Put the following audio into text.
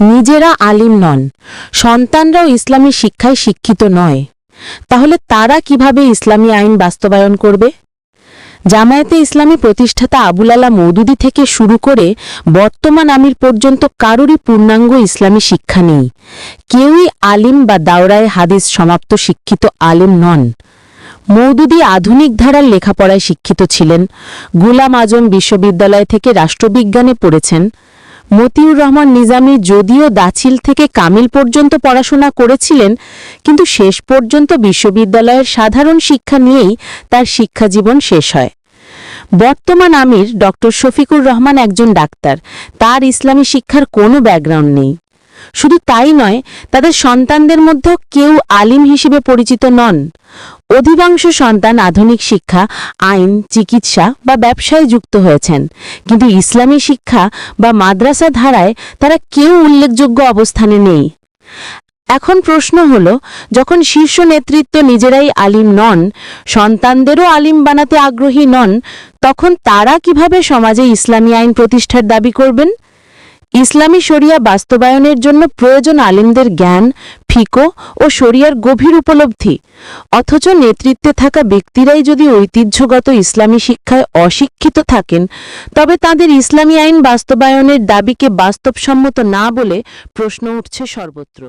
নিজেরা আলিম নন, সন্তানরাও ইসলামী শিক্ষায় শিক্ষিত নয়। তাহলে তারা কীভাবে ইসলামী আইন বাস্তবায়ন করবে? জামায়াতে ইসলামী প্রতিষ্ঠাতা আবুল আলা মৌদুদি থেকে শুরু করে বর্তমান আমির পর্যন্ত কারোরই পূর্ণাঙ্গ ইসলামী শিক্ষা নেই। কেউই আলিম বা দাওরায় হাদিস সমাপ্ত শিক্ষিত আলিম নন। মৌদুদি আধুনিক ধারার লেখাপড়ায় শিক্ষিত ছিলেন, গুলাম আজম বিশ্ববিদ্যালয় থেকে রাষ্ট্রবিজ্ঞানে পড়েছেন মতিউর রহমান নিজামী যদিও দাছিল থেকে কামিল পর্যন্ত পড়াশোনা করেছিলেন, কিন্তু শেষ পর্যন্ত বিশ্ববিদ্যালয়ের সাধারণ শিক্ষা নিয়েই তার শিক্ষাজীবন শেষ হয়। বর্তমান আমির ড. শফিকুর রহমান একজন ডাক্তার। তার ইসলামী শিক্ষার কোনো ব্যাকগ্রাউন্ড নেই। শুধু তাই নয়, তাদের সন্তানদের মধ্যেও কেউ আলিম হিসেবে পরিচিত নন। অধিকাংশ সন্তান আধুনিক শিক্ষা, আইন, চিকিৎসা বা ব্যবসায় যুক্ত হয়েছেন। কিন্তু ইসলামী শিক্ষা বা মাদ্রাসা ধারায় তারা কেউ উল্লেখযোগ্য অবস্থানে নেই। এখন প্রশ্ন হল, যখন শীর্ষ নেতৃত্ব নিজেরাই আলিম নন, সন্তানদেরও আলিম বানাতে আগ্রহী নন, তখন তারা কীভাবে সমাজে ইসলামী আইন প্রতিষ্ঠার দাবি করবেন? ইসলামী শরিয়া বাস্তবায়নের জন্য প্রয়োজন আলিমদের জ্ঞান ফিকো ও শরিয়ার গভীর উপলব্ধি। অথচ নেতৃত্বে থাকা ব্যক্তিরাই যদি ঐতিহ্যগত ইসলামী শিক্ষায় অশিক্ষিত থাকেন, তবে তাদের ইসলামী আইন বাস্তবায়নের দাবিকে বাস্তবসম্মত না বলে প্রশ্ন উঠছে সর্বত্র।